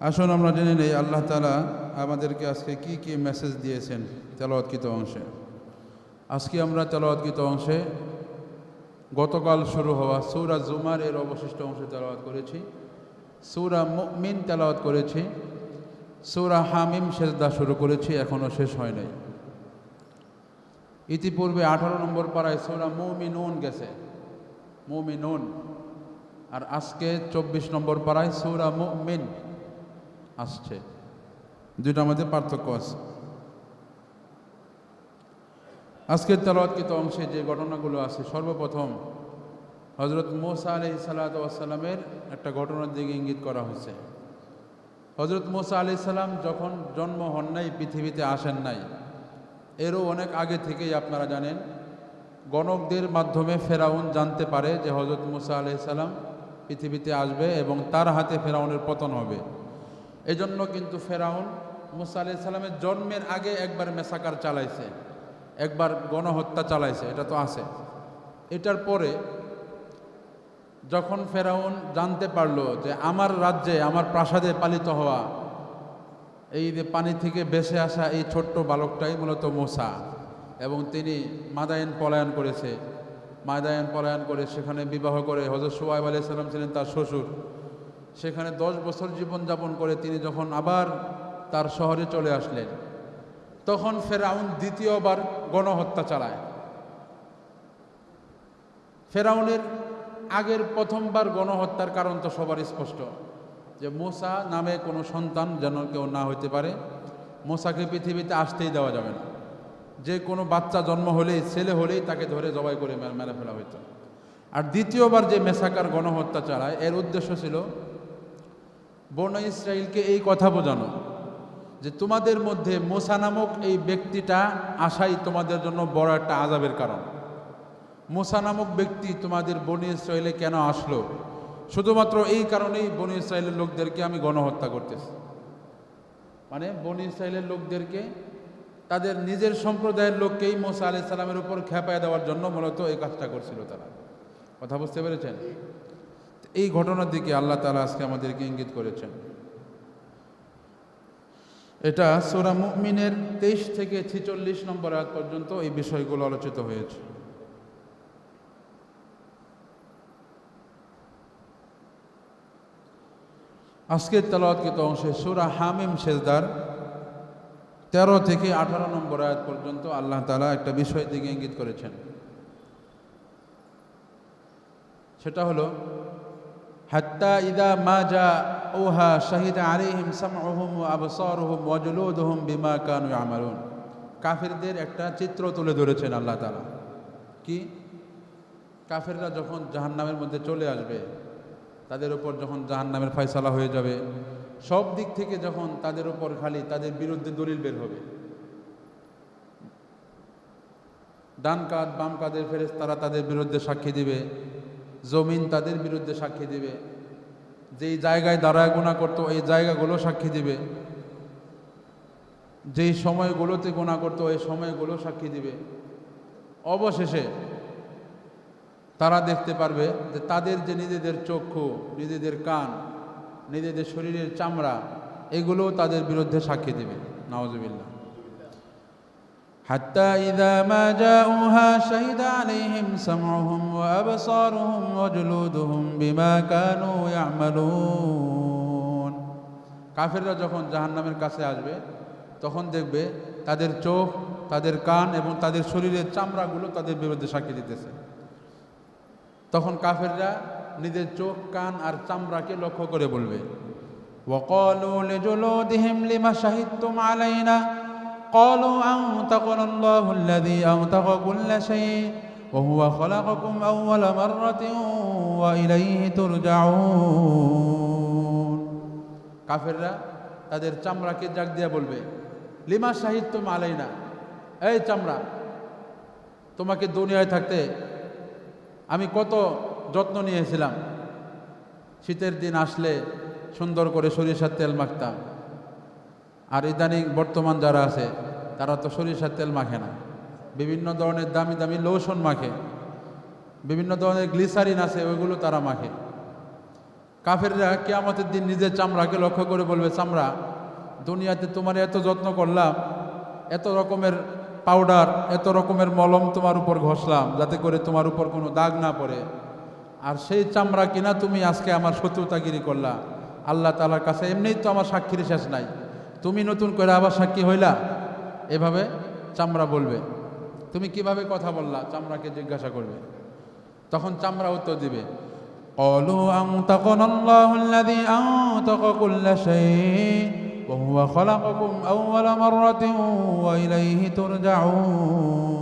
আসুন আমরা জেনে নেই আল্লাহ তালা আমাদেরকে আজকে কি কি মেসেজ দিয়েছেন তেলাওয়াতকৃত অংশে। আজকে আমরা তেলাওয়াতকৃত অংশে গতকাল শুরু হওয়া সৌরা জুমার এর অবশিষ্ট অংশে তেলাওয়াত করেছি, সৌরা মুমিন তেলাওয়াত করেছি, সৌরা হামিম সেজদা শুরু করেছি এখনও শেষ হয় নাই। ইতিপূর্বে আঠারো নম্বর পাড়ায় সৌরা মুমিনুন গেছে। মুমিনুন। আর আজকে চব্বিশ নম্বর পাড়ায় সৌরা মুমিন। আসছে। দুইটার মধ্যে পার্থক্য আছে। আজকের তেলাওয়াতকৃত অংশে যে ঘটনাগুলো আছে, সর্বপ্রথম হজরত মোসা আলি সাল্লাতামের একটা ঘটনার দিকে ইঙ্গিত করা হয়েছে। হজরত মোসা আলি সাল্লাম যখন জন্ম হন নাই, পৃথিবীতে আসেন নাই, এরও অনেক আগে থেকেই আপনারা জানেন, গণকদের মাধ্যমে ফেরাউন জানতে পারে যে হজরত মোসা আলি সাল্লাম পৃথিবীতে আসবে এবং তার হাতে ফেরাউনের পতন হবে। এজন্য কিন্তু ফেরাউন মুসা আলি সাল্লামের জন্মের আগে একবার মেসাকার চালাইছে। একবার গণহত্যা চালাইছে, এটা তো আছে। এটার পরে যখন ফেরাউন জানতে পারল যে আমার রাজ্যে, আমার প্রাসাদে পালিত হওয়া, এই যে পানি থেকে বেসে আসা এই ছোট্ট বালকটাই মূলত মোসা এবং তিনি মাদায়ন পলায়ন করেছে। মাদায়ন পলায়ন করে সেখানে বিবাহ করে হজরত আলি সাল্লাম ছিলেন তার শ্বশুর। সেখানে দশ বছর জীবনযাপন করে তিনি যখন আবার তার শহরে চলে আসলেন, তখন ফেরাউন দ্বিতীয়বার গণহত্যা চালায়। ফেরাউনের আগের প্রথমবার গণহত্যার কারণ তো সবার স্পষ্ট, যে মোসা নামে কোনো সন্তান যেন কেউ না হইতে পারে, মোসাকে পৃথিবীতে আসতেই দেওয়া যাবে না। যে কোনো বাচ্চা জন্ম হলেই, ছেলে হলেই তাকে ধরে জবাই করে মেরে ফেলা হইতো। আর দ্বিতীয়বার যে মেসাকার গণহত্যা চালায়, এর উদ্দেশ্য ছিল বন ইসরায়েলকে এই কথা বোঝানো যে তোমাদের মধ্যে মোসা নামক এই ব্যক্তিটা আসাই তোমাদের জন্য বড় একটা আজাবের কারণ। মোসা নামক ব্যক্তি তোমাদের বনি ইসরায়েলে কেন আসলো? শুধুমাত্র এই কারণেই বনি ইসরায়েলের লোকদেরকে আমি গণহত্যা করতেছি। মানে বনি ইসরায়েলের লোকদেরকে, তাদের নিজের সম্প্রদায়ের লোককেই মোসা আলি সাল্লামের উপর খেপায় দেওয়ার জন্য মূলত এই কাজটা করছিল তারা। কথা বুঝতে পেরেছেন? এই ঘটনার দিকে আল্লাহ তালা আজকে আমাদেরকে ইঙ্গিত করেছেন। এটা সোরা মুমিনের তেইশ থেকে ছিচল্লিশ নম্বর আগ পর্যন্ত এই বিষয়গুলো আলোচিত হয়েছে। আজকের তেলাওয়াতকৃত অংশে সুরা হামিম সেজদার তেরো থেকে আঠারো নম্বর আয়াত পর্যন্ত আল্লাহ তালা একটা বিষয় দিকে ইঙ্গিত করেছেন। সেটা হলো হাত্তা ইদা মা যা ওহা শাহিদ আলিহিম সামহুম আবসারহুম ওয়াজুলুদহুম বিমা কানু আমারুন কাফিরদের একটা চিত্র তুলে ধরেছেন আল্লাহ তালা কি? কাফেররা যখন জাহান্নামের মধ্যে চলে আসবে, তাদের উপর যখন জাহান নামের ফয়সালা হয়ে যাবে, সব দিক থেকে যখন তাদের উপর খালি তাদের বিরুদ্ধে দলিল বের হবে। ডান কাঁধ বাম কাঁধের ফেরেস তারা তাদের বিরুদ্ধে সাক্ষী দিবে জমিন তাদের বিরুদ্ধে সাক্ষী দিবে। যেই জায়গায় দাঁড়ায় গোনা করতো এই জায়গাগুলো সাক্ষী দিবে। যেই সময়গুলোতে গোনা করতো এই সময়গুলো সাক্ষী দিবে। অবশেষে তারা দেখতে পারবে যে তাদের যে নিজেদের চক্ষু, নিজেদের কান, নিজেদের শরীরের চামড়া, এগুলোও তাদের বিরুদ্ধে সাক্ষী দেবে। নওয়াজবিল্লা حتى إذا ما جاءوها شهد عليهم سمعهم وأبصارهم وجلودهم بما كانوا يعملون কাফেররা যখন জাহান্নামের কাছে আসবে তখন দেখবে তাদের চোখ তাদের কান এবং তাদের শরীরের চামড়াগুলো তাদের বিরুদ্ধে সাক্ষী দিতেছে তখন কাফেররা নিজের চোখ কান আর চামড়াকে লক্ষ্য করে বলবে وقالوا لجلودهم لما شهدتم علينا قالوا أنطقنا الله الذي أنطق كل شيء وهو خلقكم أول مرة وإليه ترجعون কাফেররা তাদের চামড়াকে জাগ দিয়ে বলবে লিমা সাহিত্য আলাইনা এই চামড়া তোমাকে দুনিয়ায় থাকতে আমি কত যত্ন নিয়েছিলাম শীতের দিন আসলে সুন্দর করে সরিষার তেল মাখতাম আর ইদানিং বর্তমান যারা আছে, তারা তো সরিষার তেল মাখে না। বিভিন্ন ধরনের দামি দামি লোশন মাখে। বিভিন্ন ধরনের গ্লিসারিন আছে, ওইগুলো তারা মাখে। কাফেররা কেয়ামতের দিন নিজের চামড়াকে লক্ষ্য করে বলবে, চামড়া, দুনিয়াতে তোমার এত যত্ন করলাম, এত রকমের পাউডার এত রকমের মলম তোমার উপর ঘষলাম, যাতে করে তোমার উপর কোনো দাগ না পড়ে। আর সেই চামড়া কিনা তুমি আজকে আমার শত্রুতাগিরি করলা। আল্লাহ তালার কাছে এমনিই তো আমার সাক্ষীর শেষ নাই। তুমি নতুন করে আবার সাক্ষী হইলা এভাবে চামড়া বলবে তুমি কিভাবে কথা বললা চামড়াকে জিজ্ঞাসা করবে তখন চামড়া উত্তর দিবে قالوا أنطقنا الله الذي أنطق كل شيء وهو خلقكم أول مرة وإليه ترجعون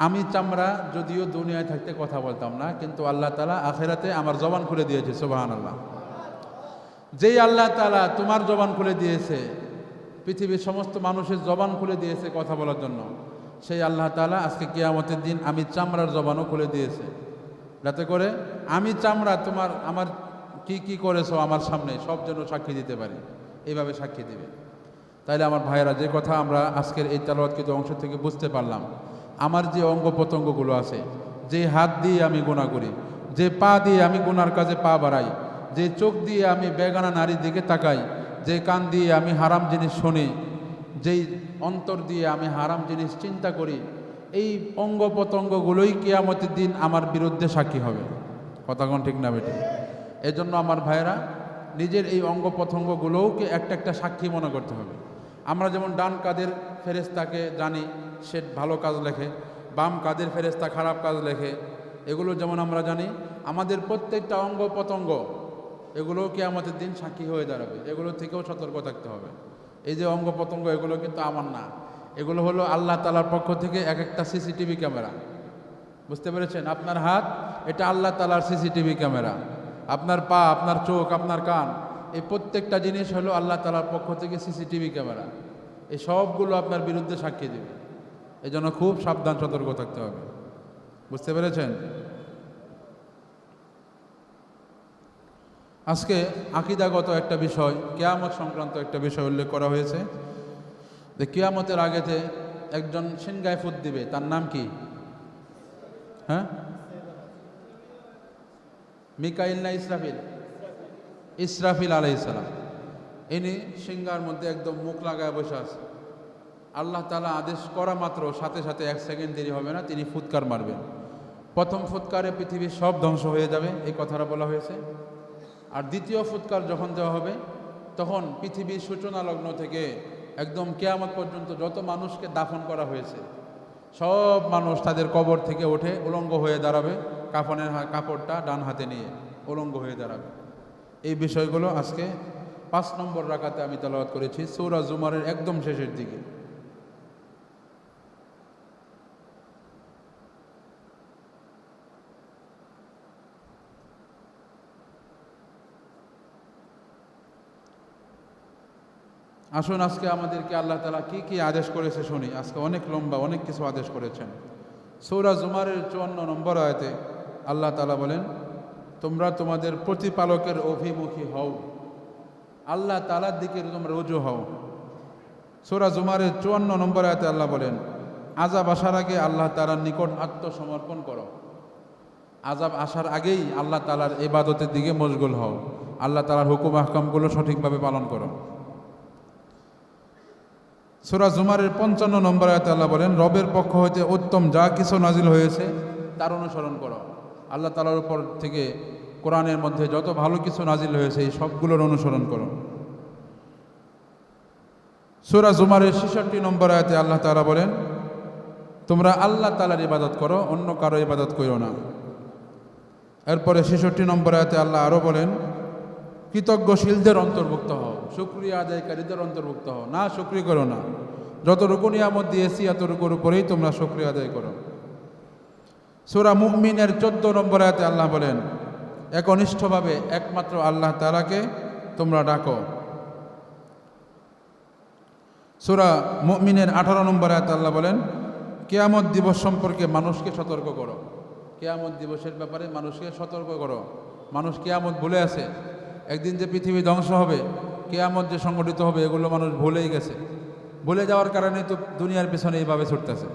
আমি চামড়া যদিও দুনিয়ায় থাকতে কথা বলতাম না কিন্তু আল্লাহ তালা আখেরাতে আমার জবান খুলে দিয়েছে সুবাহান আল্লাহ যেই আল্লাহ তালা তোমার জবান খুলে দিয়েছে, পৃথিবীর সমস্ত মানুষের জবান খুলে দিয়েছে কথা বলার জন্য, সেই আল্লাহ তালা আজকে কেয়ামতের দিন আমি চামড়ার জবানও খুলে দিয়েছে। যাতে করে আমি চামড়া তোমার, আমার কি কি করেছ আমার সামনে, সব জন্য সাক্ষী দিতে পারি। এইভাবে সাক্ষী দিবে। তাইলে আমার ভাইয়েরা, যে কথা আমরা আজকের এই তালবাদকৃত অংশ থেকে বুঝতে পারলাম, আমার যে অঙ্গ প্রত্যঙ্গগুলো আছে, যে হাত দিয়ে আমি গুণা করি, যে পা দিয়ে আমি গুনার কাজে পা বাড়াই যে চোখ দিয়ে আমি বেগানা নারীর দিকে তাকাই, যে কান দিয়ে আমি হারাম জিনিস শুনি, যেই অন্তর দিয়ে আমি হারাম জিনিস চিন্তা করি, এই অঙ্গ প্রত্যঙ্গগুলোই কেয়ামতের দিন আমার বিরুদ্ধে সাক্ষী হবে। কথা কোন ঠিক না বেটি? এজন্য আমার ভাইয়েরা, নিজের এই অঙ্গ প্রত্যঙ্গগুলোকে একটা একটা সাক্ষী মনে করতে হবে। আমরা যেমন ডান কাদের ফেরেস্তাকে জানি, সে ভালো কাজ লেখে, বাম কাদের ফেরেস্তা খারাপ কাজ লেখে, এগুলো যেমন আমরা জানি, আমাদের প্রত্যেকটা অঙ্গ প্রত্যঙ্গ এগুলোও কি আমাদের দিন সাক্ষী হয়ে দাঁড়াবে। এগুলো থেকেও সতর্ক থাকতে হবে। এই যে অঙ্গ প্রত্যঙ্গ এগুলো কিন্তু আমার না। এগুলো হলো আল্লাহ তালার পক্ষ থেকে এক একটা সিসিটিভি ক্যামেরা। বুঝতে পেরেছেন? আপনার হাত, এটা আল্লাহ তালার সিসিটিভি ক্যামেরা। আপনার পা, আপনার চোখ, আপনার কান, এই প্রত্যেকটা জিনিস হলো আল্লাহ তালার পক্ষ থেকে সিসিটিভি ক্যামেরা। এই সবগুলো আপনার বিরুদ্ধে সাক্ষী দেবে। এই খুব সাবধান, সতর্ক থাকতে হবে। বুঝতে পেরেছেন? আজকে আকিদাগত একটা বিষয়, কেয়ামত সংক্রান্ত একটা বিষয় উল্লেখ করা হয়েছে। যে কেয়ামতের আগেতে একজন সিনগায় ফুট দিবে, তার নাম কি? হ্যাঁ? মিকাইল না ইসরাফিল? ইসরাফিল আলাইসালাম ইনি সিঙ্গার মধ্যে একদম মুখ লাগায় বসে আছে। আল্লাহ তালা আদেশ করা মাত্র, সাথে সাথে এক সেকেন্ড দেরি হবে না, তিনি ফুৎকার মারবেন। প্রথম ফুৎকারে পৃথিবীর সব ধ্বংস হয়ে যাবে, এই কথাটা বলা হয়েছে। আর দ্বিতীয় ফুৎকার যখন দেওয়া হবে, তখন পৃথিবীর সূচনা লগ্ন থেকে একদম কেয়ামত পর্যন্ত যত মানুষকে দাফন করা হয়েছে, সব মানুষ তাদের কবর থেকে ওঠে উলঙ্গ হয়ে দাঁড়াবে, কাফনের কাপড়টা ডান হাতে নিয়ে উলঙ্গ হয়ে দাঁড়াবে। এই বিষয়গুলো আজকে পাঁচ নম্বর রাখাতে আমি তেলাওয়াত করেছি, সৌরা জুমারের একদম শেষের দিকে। আসুন আজকে আমাদেরকে আল্লাহ তালা কি কি আদেশ করেছে শুনি। আজকে অনেক লম্বা, অনেক কিছু আদেশ করেছেন। সৌরা জুমারের চুয়ান্ন নম্বর আয়তে আল্লাহ তালা বলেন, তোমরা তোমাদের প্রতিপালকের অভিমুখী হও। আল্লাহ তালার দিকে তোমরা রুজু হও। সৌরা জুমারের চুয়ান্ন নম্বর আয়তে আল্লাহ বলেন আজাব আসার আগে আল্লাহ তালার নিকট আত্মসমর্পণ করো। আজাব আসার আগেই আল্লাহ তালার এবাদতের দিকে মশগুল হও। আল্লাহ তালার হুকুম আহকামগুলো সঠিকভাবে পালন করো। সুরা জুমারের পঞ্চান্ন নম্বর আয়তে আল্লাহ বলেন, রবের পক্ষ হইতে উত্তম যা কিছু নাজিল হয়েছে, তার অনুসরণ করো। আল্লাহ তালার উপর থেকে কোরআনের মধ্যে যত ভালো কিছু নাজিল হয়েছে, এই সবগুলোর অনুসরণ করো। সুরা জুমারের ছেষট্টি নম্বর আয়তে আল্লাহ তালা বলেন, তোমরা আল্লাহ তালার ইবাদত করো, অন্য কারও ইবাদত করো না। এরপরে ছেষট্টি নম্বর আয়তে আল্লাহ আরও বলেন, কৃতজ্ঞশীলদের অন্তর্ভুক্ত হও। শুক্রিয়া আদায়কারীদের অন্তর্ভুক্ত হও। না, শুক্রিয়া করো না। যত যতটুকু নিয়ামত দিয়েছি, এতটুকুর উপরেই তোমরা শুক্রিয়া আদায় করো। সুরা মুমিনের চোদ্দ নম্বর আয়াতে আল্লাহ বলেন, একনিষ্ঠভাবে একমাত্র আল্লাহ তালাকে তোমরা ডাকো। সুরা মুমিনের আঠারো নম্বর আয়াতে আল্লাহ বলেন, কেয়ামত দিবস সম্পর্কে মানুষকে সতর্ক করো। কেয়ামত দিবসের ব্যাপারে মানুষকে সতর্ক করো। মানুষ কেয়ামত ভুলে আছে একদিন যে পৃথিবী ধ্বংস হবে কেয়ামত যে সংগঠিত হবে, এগুলো মানুষ ভুলেই গেছে। ভুলে যাওয়ার কারণে তো দুনিয়ার পেছনে এইভাবে ছুটতেছে।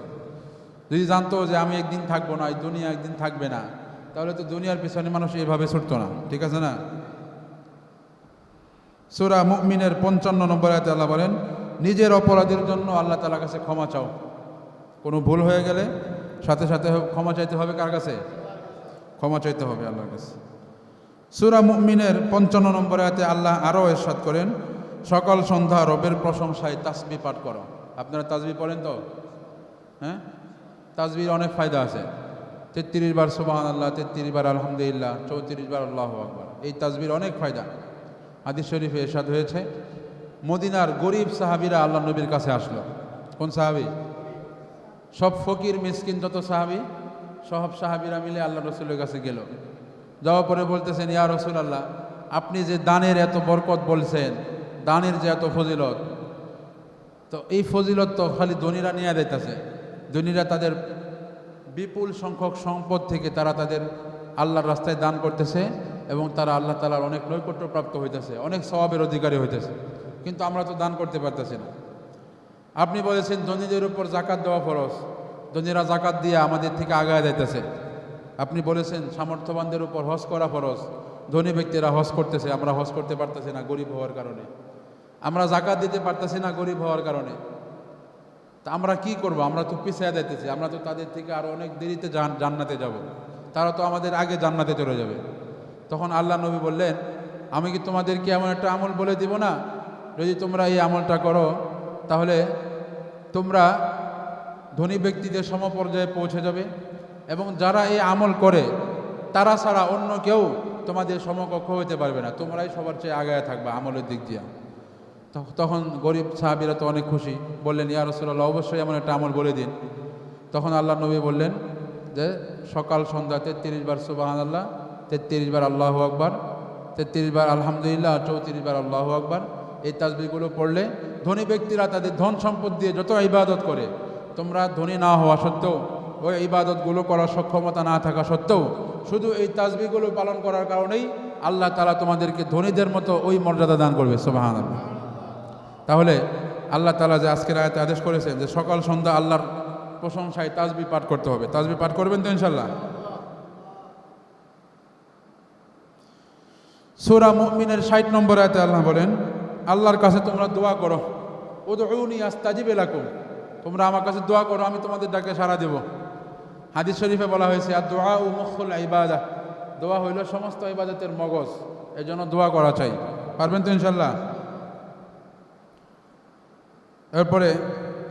যদি জানতো যে আমি একদিন থাকব না, এই দুনিয়া একদিন থাকবে না, তাহলে তো দুনিয়ার পিছনে মানুষ এইভাবে ছুটতো না। ঠিক আছে না? সুরা মুমিনের পঞ্চান্ন নম্বর আয়তে আল্লাহ বলেন, নিজের অপরাধের জন্য আল্লাহ তালার কাছে ক্ষমা চাও। কোনো ভুল হয়ে গেলে সাথে সাথে ক্ষমা চাইতে হবে কার কাছে? ক্ষমা চাইতে হবে আল্লাহর কাছে। সুরা মুমিনের পঞ্চান্ন নম্বর আয়তে আল্লাহ আরও এরশাদ করেন, সকাল সন্ধ্যা রবের প্রশংসায় তাসবি পাঠ করো। আপনারা তাসবি পড়েন তো? হ্যাঁ? তাসবির অনেক ফায়দা আছে। তেত্রিশ বার সুবাহান আল্লাহ তেত্রিশ বার আলহামদুলিল্লাহ, চৌত্রিশ বার আল্লাহ আকবর। এই তাসবির অনেক ফায়দা। হাদিস শরীফে এরশাদ হয়েছে। মদিনার গরিব সাহাবিরা আল্লাহ নবীর কাছে আসলো। কোন সাহাবি? সব ফকির, মিসকিন, যত সাহাবি, সব সাহাবিরা মিলে আল্লাহ রসুলের কাছে গেল। যাওয়ার পরে বলতেছেন, ইয়া রসুল আল্লাহ আপনি যে দানের এত বরকত বলছেন, দানের যে এত ফজিলত, তো এই ফজিলত তো খালি ধনীরা নিয়ে দিতেছে ধনীরা তাদের বিপুল সংখ্যক সম্পদ থেকে তারা তাদের আল্লাহর রাস্তায় দান করতেছে এবং তারা আল্লাহ তালার অনেক নৈকট্য প্রাপ্ত হইতেছে, অনেক স্বভাবের অধিকারী হইতেছে। কিন্তু আমরা তো দান করতে পারতেছি না। আপনি বলেছেন, ধনীদের উপর জাকাত দেওয়া ফরজ, ধনীরা জাকাত দিয়ে আমাদের থেকে আগায় যাইতেছে। আপনি বলেছেন, সামর্থ্যবানদের উপর হজ করা ফরজ। ধনী ব্যক্তিরা হজ করতেছে, আমরা হজ করতে পারতেছি না গরিব হওয়ার কারণে। আমরা জাকাত দিতে পারতেছি না গরিব হওয়ার কারণে। তা আমরা কি করব? আমরা তো পিছিয়ে যাইতেছি, আমরা তো তাদের থেকে আরও অনেক দেরিতে জান- জান্নাতে যাব। তারা তো আমাদের আগে জান্নাতে চলে যাবে। তখন আল্লাহ নবী বললেন, আমি কি তোমাদেরকে এমন একটা আমল বলে দিব না? যদি তোমরা এই আমলটা করো, তাহলে তোমরা ধনী ব্যক্তিদের সমপর্যায়ে পৌঁছে যাবে। এবং যারা এই আমল করে, তারা ছাড়া অন্য কেউ তোমাদের সমকক্ষ হতে পারবে না। তোমরাই সবার চেয়ে আগায় থাকবে আমলের দিক দিয়ে। তখন গরিব সাহাবিরা তো অনেক খুশি। বললেন, ইয়া রসুল্লাহ অবশ্যই এমন একটা আমল বলে দিন। তখন আল্লাহ নবী বললেন যে, সকাল সন্ধ্যা তেত্রিশ বার সুবাহান আল্লাহ তেত্রিশ বার আল্লাহ আকবার, তেত্রিশ বার আলহামদুলিল্লাহ চৌত্রিশ বার আল্লাহ আকবার। এই তাসবিগুলো পড়লে ধনী ব্যক্তিরা তাদের ধন সম্পদ দিয়ে যত ইবাদত করে, তোমরা ধনী না হওয়া সত্ত্বেও ওই ইবাদতগুলো করার সক্ষমতা না থাকা সত্ত্বেও শুধু এই তাজবিগুলো পালন করার কারণেই আল্লাহ তালা তোমাদেরকে ধনীদের মতো ওই মর্যাদা দান করবে আল্লাহ তাহলে আল্লাহ তালা যে আজকের আয়াতে আদেশ করেছেন যে সকাল সন্ধ্যা আল্লাহর প্রশংসায় তাজবি পাঠ করতে হবে। তাজবি পাঠ করবেন তো ইনশাল্লাহ সুরা মুমিনের ষাট নম্বর আয়াতে আল্লাহ বলেন, আল্লাহর কাছে তোমরা দোয়া করো। ও তো আস্তাজিব এলাকুম তোমরা আমার কাছে দোয়া করো, আমি তোমাদের ডাকে সাড়া দেব। হাদিস শরীফে বলা হয়েছে আর দোয়া ও মুখুল ইবাদা। দোয়া হইল সমস্ত ইবাদতের মগজ এই জন্য দোয়া করা চাই। পারবেন তো ইনশাল্লাহ এরপরে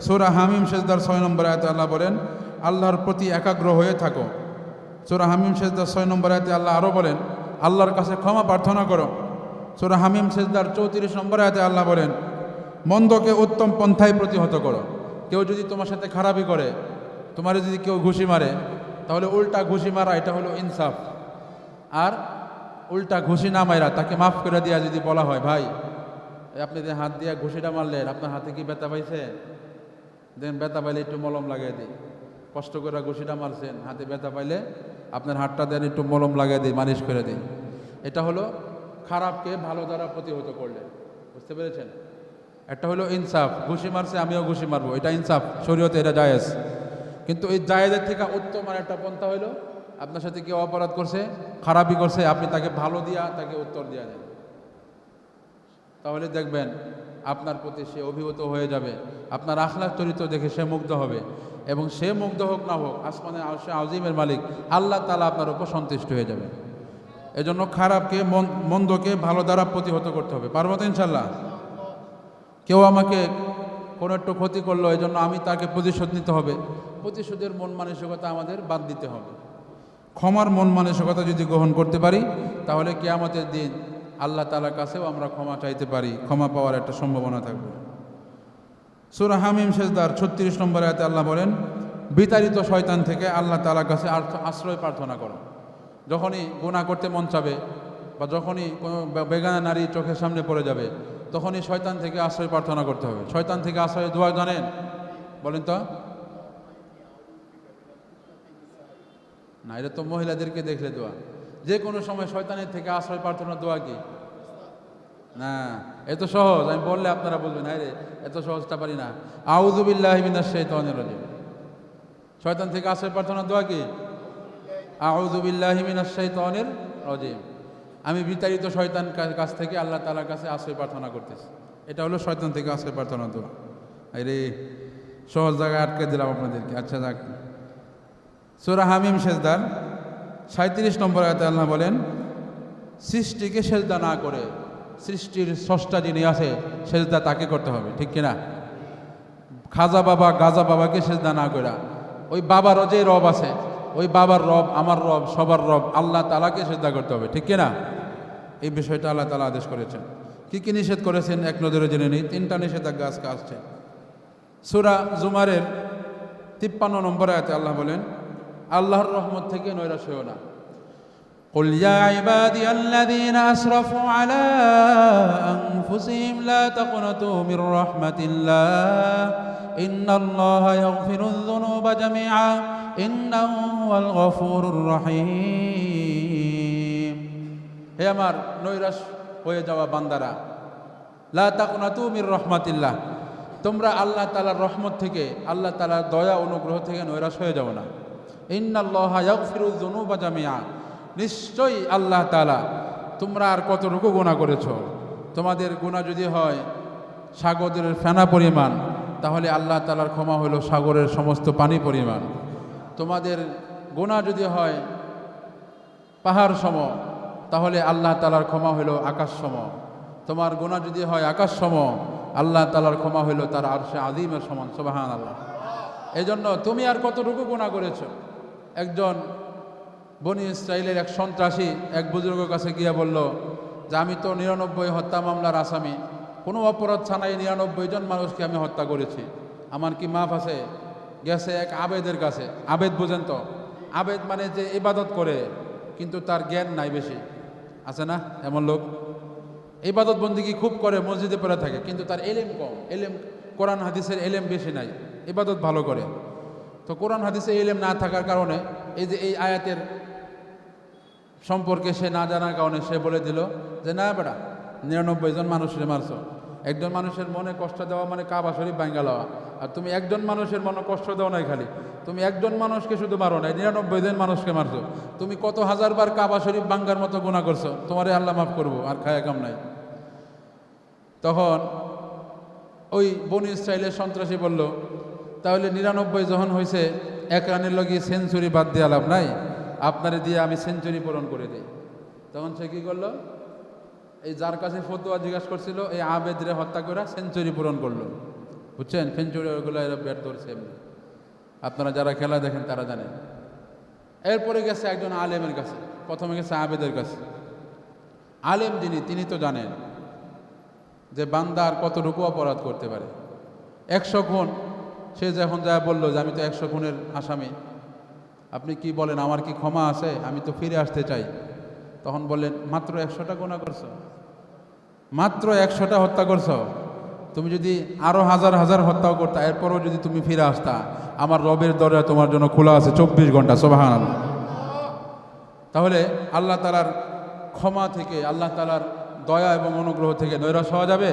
সুরা হামিম শেজদার ছয় নম্বর আয়তে আল্লাহ বলেন, আল্লাহর প্রতি একাগ্র হয়ে থাকো। সুরা হামিম শেজদার ছয় নম্বর আয়তে আল্লাহ আরও বলেন, আল্লাহর কাছে ক্ষমা প্রার্থনা করো। সুরা হামিম শেজদার চৌত্রিশ নম্বর আয়তে আল্লাহ বলেন, মন্দকে উত্তম পন্থায় প্রতিহত করো। কেউ যদি তোমার সাথে খারাপই করে তোমার যদি কেউ ঘুষি মারে, তাহলে উল্টা ঘুষি মারা, এটা হলো ইনসাফ। আর উল্টা ঘুষি না মারা তাকে মাফ করে দেওয়া যদি বলা হয়, ভাই আপনি যে হাত দিয়ে ঘুষিটা মারলেন, আপনার হাতে কি ব্যথা পাইছে? দেন ব্যথা পাইলে একটু মলম লাগিয়ে দিই। কষ্ট করে ঘুষিটা মারছেন, হাতে ব্যথা পাইলে আপনার হাতটা দেন একটু মলম লাগিয়ে দিই, মালিশ করে দিই। এটা হলো খারাপকে ভালো দ্বারা প্রতিহত করলেন বুঝতে পেরেছেন? একটা হলো ইনসাফ, ঘুষি মারছে, আমিও ঘুষি মারবো, এটা ইনসাফ, শরীয়তে এটা জায়েজ। কিন্তু এই জায়েজের থেকে উত্তম আর একটা পন্থা হলো আপনার সাথে কেউ অপরাধ করছে, খারাপই করছে, আপনি তাকে ভালো দিয়া তাকে উত্তর দেওয়া দেন। তাহলে দেখবেন, আপনার প্রতি সে অভিভূত হয়ে যাবে, আপনার আখলাখ চরিত্র দেখে সে মুগ্ধ হবে। এবং সে মুগ্ধ হোক না হোক, আসমানের আজিমের মালিক, আল্লাহ তালা আপনার উপর সন্তুষ্ট হয়ে যাবে। এজন্য খারাপকে, মন- মন্দকে ভালো দ্বারা প্রতিহত করতে হবে। পারব তো ইনশাল্লাহ কেউ আমাকে কোনো একটু ক্ষতি করল এই জন্য আমি তাকে প্রতিশোধ নিতে হবে। প্রতিশোধের মন মানসিকতা আমাদের বাদ দিতে হবে। ক্ষমার মন মানসিকতা যদি গ্রহণ করতে পারি, তাহলে কেয়ামতের দিন আল্লাহ তালার কাছেও আমরা ক্ষমা চাইতে পারি। ক্ষমা পাওয়ার একটা সম্ভাবনা থাকবে। সুরা হামিম শেষদার ছত্রিশ নম্বর আয়তে আল্লাহ বলেন, বিতাড়িত শয়তান থেকে আল্লাহ তালার কাছে আশ্রয় প্রার্থনা করো। যখনই গুণা করতে মন চাবে বা যখনই কোনো বেগানা নারী চোখের সামনে পড়ে যাবে তখনই শয়তান থেকে আশ্রয় প্রার্থনা করতে হবে। শয়তান থেকে আশ্রয় দোয়া জানেন। বলেন তো। না, এটা তো মহিলাদেরকে দেখলে দোয়া। যে কোনো সময় শয়তানের থেকে আশ্রয় প্রার্থনা দোয়া কি? না এত সহজ। আমি বললে আপনারা বলবেন আরে এত সহজটা পারি না। আউজুবিল্লাহ মিনাশ শাইতানির রাজিম। শয়তান থেকে আশ্রয় প্রার্থনা দোয়া কি? আউজুবিল্লাহি মিনাশ শাইতানির রাজিম। আমি বিতাড়িত শয়তান কাছ থেকে আল্লাহ তাআলার কাছে আশ্রয় প্রার্থনা করতেছি। এটা হলো শয়তান থেকে আশ্রয় প্রার্থনা দোয়া আরে সহজ জায়গায় আটকে দিলাম আপনাদেরকে। আচ্ছা যাক। সূরা হামিম সেজদার সাঁত্রিশ নম্বর আয়াতে আল্লাহ বলেন, সৃষ্টিকে সেজদা না করে সৃষ্টির স্রষ্টা যিনি আছে, সেজদা তাকে করতে হবে। ঠিক কিনা খাজা বাবা, গাজা বাবাকে সেজদা না করা ওই বাবারও যে রব আছে। ওই বাবার রব, আমার রব, সবার রব, আল্লাহ তালাকে শ্রদ্ধা করতে হবে, ঠিক কিনা? এই বিষয়টা আল্লাহ তালা আদেশ করেছেন। কী কি নিষেধ করেছেন? এক নজরে জেনে নেই, তিনটা নিষেধাজ্ঞা আজকে আসছে। সুরা জুমারের তিপ্পান্ন নম্বর আয়তে আল্লাহ বলেন, আল্লাহর রহমত থেকে নৈরাশ হয়েও না। قل يا عبادي الذين أسرفوا على أنفسهم لا تقنطوا من رحمة الله إن الله يغفر الذنوب جميعا إنه هو الغفور الرحيم হে আমার নৈরাশ হয়ে যাওয়া বান্দারা লা তাকনাতু মির রহমাতিল্লাহ তোমরা আল্লাহ তালার রহমত থেকে আল্লাহ তালার দয়া অনুগ্রহ থেকে নৈরাশ হয়ে যাও না ইন্নাল্লাহ ইয়াগফিরুয যুনুবা জামিআ নিশ্চয়ই আল্লাহ তালা তোমরা আর কতটুকু গুণা করেছ? তোমাদের গুণা যদি হয়, সাগরের ফেনা পরিমাণ, তাহলে আল্লাহ তালার ক্ষমা হলো সাগরের সমস্ত পানি পরিমাণ। তোমাদের গোনা যদি হয়, পাহাড় সম, তাহলে আল্লাহ তালার ক্ষমা হইল আকাশ সম। তোমার গোনা যদি হয় আকাশ সম, আল্লাহ তালার ক্ষমা হইল তার আরশে আদিমের সমান। সোবাহান আল্লাহ এই জন্য তুমি আর কতটুকু গুণা করেছ? একজন বনি ইসরায়েলের এক সন্ত্রাসী এক বুজুর্গের কাছে গিয়ে বলল, যে আমি তো নিরানব্বই হত্যা মামলার আসামি। কোনো অপরাধ ছাড়াই নিরানব্বই জন মানুষকে আমি হত্যা করেছি। আমার কি মাফ আছে? গেছে এক আবেদের কাছে। আবেদ বুঝেন তো, আবেদ মানে যে ইবাদত করে, কিন্তু তার জ্ঞান নাই বেশি। আছে না এমন লোক? ইবাদত বন্দিগি খুব করে, মসজিদে পড়ে থাকে, কিন্তু তার এলেম কম। এলেম, কোরআন হাদিসের এলেম বেশি নাই। ইবাদত ভালো করে। তো কোরআন হাদিসে এলেম না থাকার কারণে এই যে এই আয়াতের সম্পর্কে সে না জানার কারণে সে বলে দিল যে, না বেটা, নিরানব্বই জন মানুষের মারছো। একজন মানুষের মনে কষ্ট দেওয়া মানে কাবা শরীফ বাঙ্গা লওয়া। আর তুমি একজন মানুষের মনে কষ্ট দেওয়া নাই খালি। তুমি একজন মানুষকে শুধু মারো নাই, নিরানব্বই জন মানুষকে মারছো। তুমি কত হাজার বার কাবা শরীফ বাঙ্গার মতো গুণা করছ। তোমারে আল্লাহ মাফ করব, আর খায়া কাম নাই। তখন ওই বনি ইসরায়েলের সন্ত্রাসী বলল, তাহলে নিরানব্বই যখন হয়েছে এক রানের লগে সেঞ্চুরি বাদ দেওয়া লাভ নাই? আপনারে দিয়ে আমি সেঞ্চুরি পূরণ করে দিই। তখন সে কী করল? এই যার কাছে ফতুয়া জিজ্ঞাসা করছিল, এই আবেদরে হত্যা করে সেঞ্চুরি পূরণ করল। বুঝছেন? সেঞ্চুরি ওগুলো এরা ব্যাট ধরছে এমনি। আপনারা যারা খেলা দেখেন তারা জানেন। এরপরে গেছে একজন আলেমের কাছে। প্রথমে গেছে আবেদের কাছে। আলেম যিনি, তিনি তো জানেন যে বান্দা আর কতটুকু অপরাধ করতে পারে। একশো খুন। সে যখন যা বলল যে, আমি তো একশো খুনের আসামি। আপনি কি বলেন, আমার কি ক্ষমা আছে? আমি তো ফিরে আসতে চাই। তখন বললেন, মাত্র একশোটা গোনা করছ। মাত্র একশোটা হত্যা করছ। তুমি যদি আরও হাজার হাজার হত্যাও করতা, এরপরও যদি তুমি ফিরে আসতা, আমার রবের দরজা তোমার জন্য খোলা আছে চব্বিশ ঘণ্টা সোবাহান তাহলে আল্লাহ তালার ক্ষমা থেকে, আল্লাহ তালার দয়া এবং অনুগ্রহ থেকে নৈরাশ হওয়া যাবে?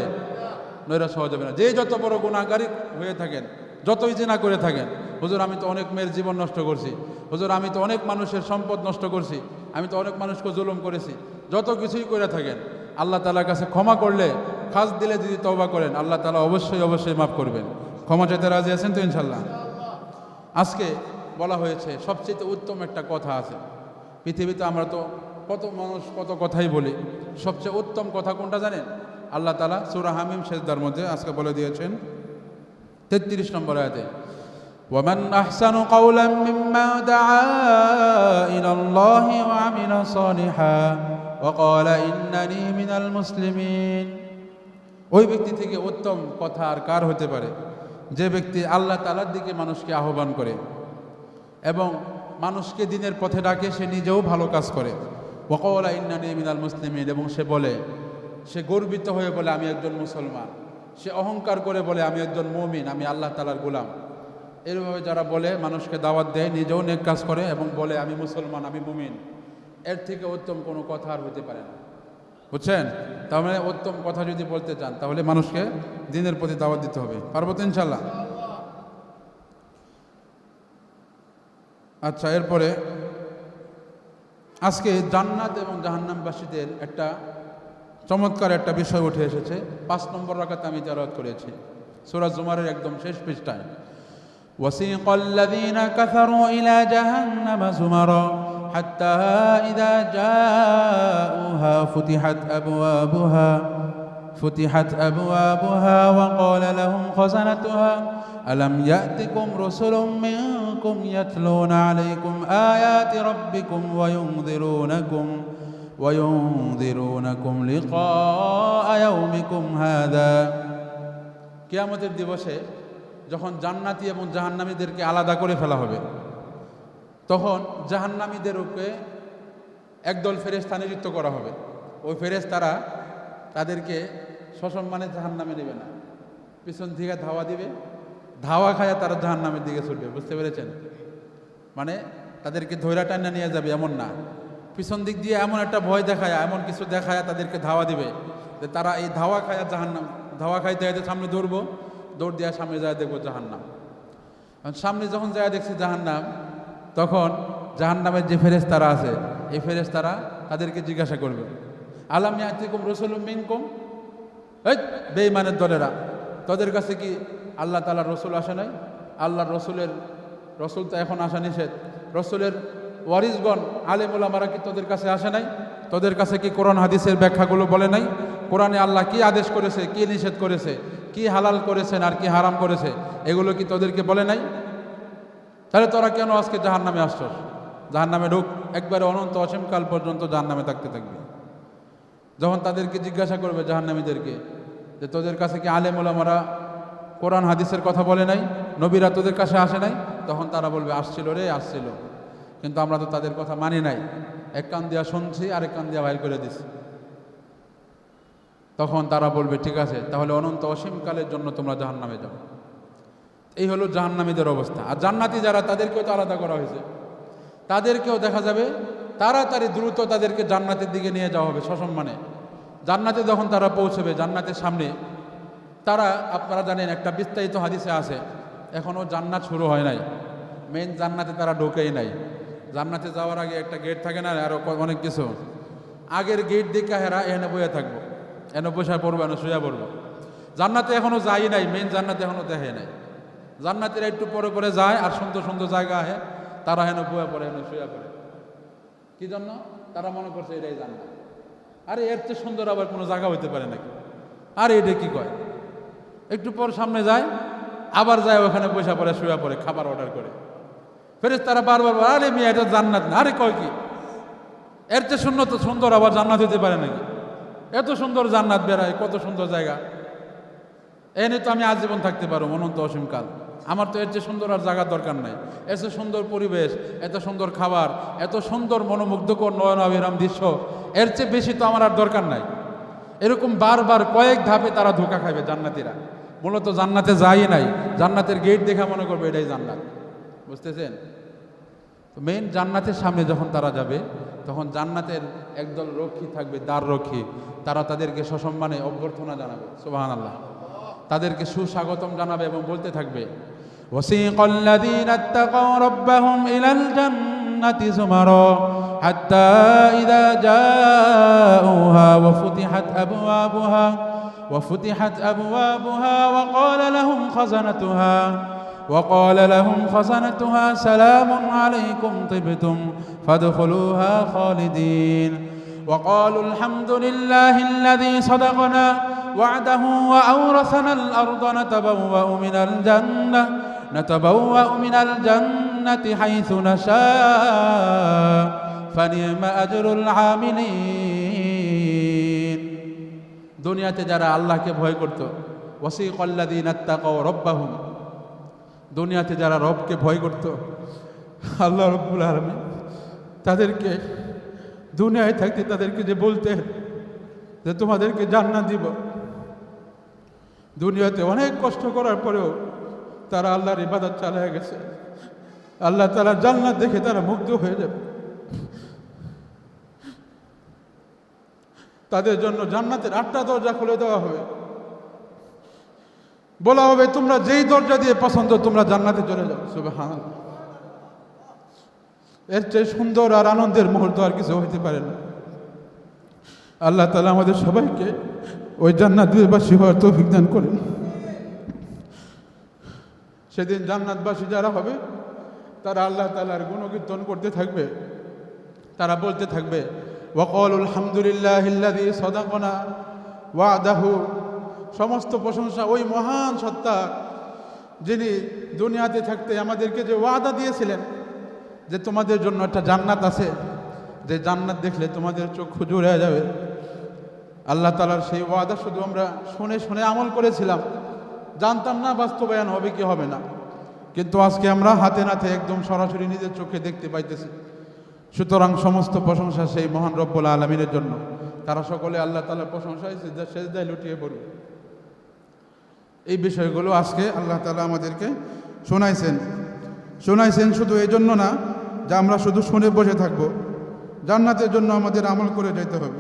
নৈরাশ হওয়া যাবে না। যে যত বড় গুণাগারী হয়ে থাকেন, যতই জেনা করে থাকেন হুজুর, আমি তো অনেক মেয়ের জীবন নষ্ট করছি। হুজুর, আমি তো অনেক মানুষের সম্পদ নষ্ট করছি। আমি তো অনেক মানুষকে জুলুম করেছি। যত কিছুই করে থাকেন, আল্লাহ তালার কাছে ক্ষমা করলে, খাস দিলে যদি তওবা করেন, আল্লাহ তালা অবশ্যই অবশ্যই মাফ করবেন। ক্ষমা চাইতে রাজি আছেন তো ইনশাল্লাহ আজকে বলা হয়েছে, সবচেয়ে উত্তম একটা কথা আছে। পৃথিবীতে আমরা তো কত মানুষ, কত কথাই বলি। সবচেয়ে উত্তম কথা কোনটা জানেন? আল্লাহ তালা সুরা হামিম শেষদার মধ্যে আজকে বলে দিয়েছেন, তেত্রিশ নম্বর আয়াতে ومن أحسن قولا ممن دعا إلى الله وعمل صالحا وقال إنني من المسلمين ওই ব্যক্তি থেকে উত্তম কথা আর কার হতে পারে যে ব্যক্তি আল্লাহ তালার দিকে মানুষকে আহ্বান করে এবং মানুষকে দিনের পথে ডাকে সে নিজেও ভালো কাজ করে ওকওয়ালা ইন্নানি মিনাল মুসলিমিন এবং সে বলে সে গর্বিত হয়ে বলে আমি একজন মুসলমান সে অহংকার করে বলে আমি একজন মমিন আমি আল্লাহ তালার গোলাম এরভাবে যারা বলে, মানুষকে দাওয়াত দেয়, নিজেও নেক কাজ করে এবং বলে, আমি মুসলমান, আমি মুমিন। এর থেকে উত্তম কোনো কথা আর হতে পারে না। বুঝছেন? মানে উত্তম কথা যদি বলতে চান, তাহলে মানুষকে দিনের প্রতি দাওয়াত দিতে হবে। পারব তো ইনশাল্লাহ আচ্ছা এরপরে আজকে জান্নাত এবং জাহান্নামবাসীদের একটা চমৎকার একটা বিষয় উঠে এসেছে। পাঁচ নম্বর রাখাতে আমি তেলাওয়াত করেছি। সুরাজ জুমারের একদম শেষ পৃষ্ঠায়। وسيق الذين كفروا إلى جهنم زمرا حتى إذا جاءوها فتحت أبوابها فتحت أبوابها وقال لهم خزنتها ألم يأتكم رسل منكم يتلون عليكم آيات ربكم وينذرونكم وينذرونكم لقاء يومكم هذا؟ كيامة الدبوشة যখন জান্নাতি এবং জাহান্নামীদেরকে আলাদা করে ফেলা হবে, তখন জাহান্নামীদের উপরে একদল ফেরেস্তা নিযুক্ত করা হবে। ওই ফেরেস্তারা তাদেরকে সসম্মানে জাহান্নামে নেবে না। পিছন থেকে ধাওয়া দিবে, ধাওয়া খায়া তারা জাহান্নামের দিকে ছুটবে, বুঝতে পেরেছেন? মানে তাদেরকে ধৈরা টান্না নিয়ে যাবে এমন না। পিছন দিক দিয়ে এমন একটা ভয় দেখায়, এমন কিছু দেখায় তাদেরকে ধাওয়া দিবে যে তারা এই ধাওয়া খায়া জাহান্নাম, ধাওয়া খাইতে খাইতে সামনে দৌড়বো দৌড় দেওয়ার সামনে যায় দেখব জাহান্নাম। সামনে যখন যায় দেখছি জাহান্নাম, তখন জাহান্নামের যে ফেরেস্তারা আছে, এই ফেরেস্তারা তাদেরকে জিজ্ঞাসা করবে, আলাম ইয়াতিকুম রসুলুম মিনকুম? এই বেঈমানের দলেরা, তোদের কাছে কি আল্লাহ তালার রসুল আসে নাই? আল্লাহর রসুলের, রসুল তো এখন আসা নিষেধ। রসুলের ওয়ারিসগণ আলেমুলামারা কি তোদের কাছে আসে নাই? তোদের কাছে কি কোরআন হাদিসের ব্যাখ্যাগুলো বলে নাই? কোরআনে আল্লাহ কি আদেশ করেছে, কি নিষেধ করেছে? কি হালাল করেছেন আর কি হারাম করেছে, এগুলো কি তোদেরকে বলে নাই? তাহলে তোরা কেন আজকে জাহান নামে আসছস? জাহান নামে ঢুক, একবারে অনন্ত অসীমকাল পর্যন্ত জাহান নামে থাকতে থাকবে। যখন তাদেরকে জিজ্ঞাসা করবে জাহান্নামীদেরকে যে তোদের কাছে কি আলেম ওলামারা কোরআন হাদিসের কথা বলে নাই, নবীরা তোদের কাছে আসে নাই? তখন তারা বলবে, আসছিল রে, আসছিল। কিন্তু আমরা তো তাদের কথা মানি নাই। এক কান দিয়া শুনছি আরেক কান দিয়া বাইর করে দিছি। তখন তারা বলবে, ঠিক আছে, তাহলে অনন্ত অসীমকালের জন্য তোমরা জাহান নামে যাও। এই হলো জাহান্নামীদের অবস্থা। আর জান্নাতি যারা, তাদেরকেও তো আলাদা করা হয়েছে। তাদেরকেও দেখা যাবে, তাড়াতাড়ি দ্রুত তাদেরকে জান্নাতের দিকে নিয়ে যাওয়া হবে সসম্মানে। জান্নাতে যখন তারা পৌঁছবে, জান্নাতের সামনে, তারা, আপনারা জানেন, একটা বিস্তারিত হাদিসে আছে এখনও জান্নাত শুরু হয় নাই। মেন জান্নাতে তারা ঢোকেই নাই। জান্নাতে যাওয়ার আগে একটা গেট থাকে না আরও অনেক কিছু। আগের গেট দিকে হেরা এখানে বয়ে থাকব। এনে বসে পড়ব এনে শুয়ে পড়ব। জান্নাতে এখনও যাই নাই মেন জান্নাতে এখনও দেখে নাই। জান্নাতেরা একটু পরে পরে যায়, আর সুন্দর সুন্দর জায়গা আহে, তারা হেন বয়ে পড়ে, হেন শুয়ে পড়ে। কি জন্য? তারা মনে করছে এটাই জান্নাত। আরে, এর চেয়ে সুন্দর আবার কোনো জায়গা হইতে পারে নাকি? আরে, এটা কি কয়? একটু পর সামনে যায়, আবার যায় ওখানে পয়সা পরে শুয়া পড়ে, খাবার অর্ডার করে। ফেরেস তারা বারবার আরে মেয়ে, এটা জান্নাত না। আরে, কয় কি? এর চেয়ে সুন্দর সুন্দর আবার জান্নাত হইতে পারে নাকি? এত সুন্দর জান্নাত বেড়ায়, কত সুন্দর জায়গা। এনে তো আমি আজীবন থাকতে পারব, অনন্ত অসীমকাল আমার তো এর চেয়ে সুন্দর আর জায়গার দরকার নাই। এত সুন্দর পরিবেশ, এত সুন্দর খাবার, এত সুন্দর মনোমুগ্ধকর নয়নাবিরাম দৃশ্য, এর চেয়ে বেশি তো আমার আর দরকার নাই। এরকম বারবার কয়েক ধাপে তারা ধোকা খাবে জান্নাতিরা। মূলত জান্নাতে যাই নাই, জান্নাতের গেট দেখা মনে করবে এটাই জান্নাত। বুঝতেছেন? মেন জান্নাতের সামনে যখন তারা যাবে তখন জান্নাতের একদল রক্ষী থাকবে দ্বার রক্ষী তারা তাদেরকে সসম্মানে অভ্যর্থনা জানাবে সুবাহান আল্লাহ তাদেরকে সুস্বাগতম জানাবে এবং বলতে থাকবে وسيق الذين اتقوا ربهم إلى الجنة زمرا حتى إذا جاءوها وفتحت أبوابها وفتحت أبوابها وقال لهم خزنتها وقال لهم خزنتها سلام عليكم طبتم فادخلوها خالدين. وقالوا الحمد لله الذي صدقنا وعده وأورثنا الأرض نتبوأ من الجنة نتبوأ من الجنة حيث نشاء فنعم أجر العاملين. دنيا تجرى الله كيف هيكرتو وسيق الذين اتقوا ربهم. দুনিয়াতে যারা রবকে ভয় করত, আল্লাহ রব্বুল আলমী তাদেরকে দুনিয়ায় থাকতে তাদেরকে যে বলতে যে তোমাদেরকে জান্নাত দিব। দুনিয়াতে অনেক কষ্ট করার পরেও তারা আল্লাহর ইবাদত চালিয়ে গেছে। আল্লাহ তারা জান্নাত দেখে তারা মুগ্ধ হয়ে যাবে। তাদের জন্য জান্নাতের আটটা দরজা খুলে দেওয়া হবে। বলা হবে, তোমরা যেই দরজা দিয়ে পছন্দ, তোমরা জান্নাতে চলে যাও। সুবহান এর চেয়ে সুন্দর আর আনন্দের মুহূর্ত আর কিছু হইতে পারে না। আল্লাহ তালা আমাদের সবাইকে ওই জান্নাতবাসী হওয়ার তৌফিক দান করেন। সেদিন জান্নাতবাসী যারা হবে, তারা আল্লাহ তালার গুণকীর্তন করতে থাকবে। তারা বলতে থাকবে ওয়াকল আলহামদুলিল্লাহ সদাকনা ওয়াদাহু সমস্ত প্রশংসা ওই মহান সত্তা যিনি দুনিয়াতে থাকতে আমাদেরকে যে ওয়াদা দিয়েছিলেন যে তোমাদের জন্য একটা জান্নাত আছে, যে জান্নাত দেখলে তোমাদের চক্ষু জুড়ে যাবে। আল্লাহ তালার সেই ওয়াদা শুধু আমরা শুনে শুনে আমল করেছিলাম। জানতাম না বাস্তবায়ন হবে কি হবে না। কিন্তু আজকে আমরা হাতে নাতে একদম সরাসরি নিজের চোখে দেখতে পাইতেছি। সুতরাং সমস্ত প্রশংসা সেই মহান রব্বুল আলমিনের জন্য। তারা সকলে আল্লাহ তালার প্রশংসায় সেজদায় লুটিয়ে পড়বে এই বিষয়গুলো আজকে আল্লাহ তালা আমাদেরকে শোনাইছেন। শোনাইছেন শুধু এই জন্য না, যে আমরা শুধু শুনে বসে থাকব। জান্নাতের জন্য আমাদের আমল করে যেতে হবে।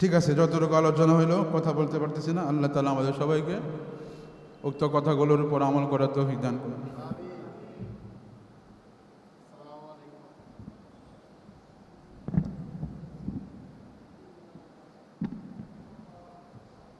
ঠিক আছে, যতটুকু আলোচনা হইল, কথা বলতে পারতেছি না। আল্লাহ তালা আমাদের সবাইকে উক্ত কথাগুলোর উপর আমল করার তৌফিক দান করুন।